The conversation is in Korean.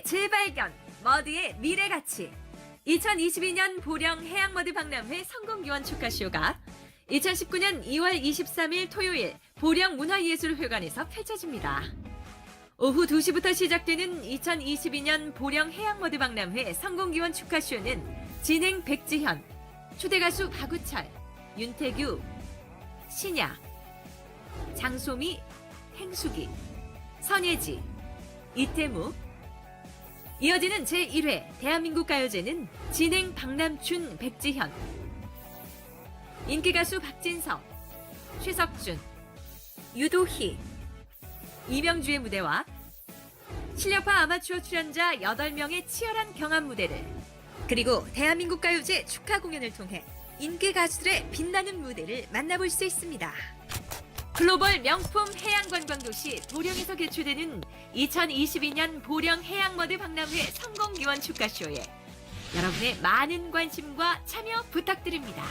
재발견, 머드의 미래 가치. 2022년 보령 해양머드 박람회 성공기원 축하쇼가 2019년 2월 23일 토요일 보령 문화예술회관에서 펼쳐집니다. 오후 2시부터 시작되는 2022년 보령 해양머드 박람회 성공기원 축하쇼는 진행 백지현, 초대가수 박우철, 윤태규, 신야, 장소미, 행수기, 선예지, 이태무 이어지는 제1회 대한민국 가요제는 진행 박남춘, 백지현 인기가수 박진석, 최석준, 유도희, 이명주의 무대와 실력파 아마추어 출연자 8명의 치열한 경합 무대를 그리고 대한민국 가요제 축하 공연을 통해 인기 가수들의 빛나는 무대를 만나볼 수 있습니다. 글로벌 명품 해양관광도시 보령에서 개최되는 2022년 보령 해양머드 박람회 성공기원 축하쇼에 여러분의 많은 관심과 참여 부탁드립니다.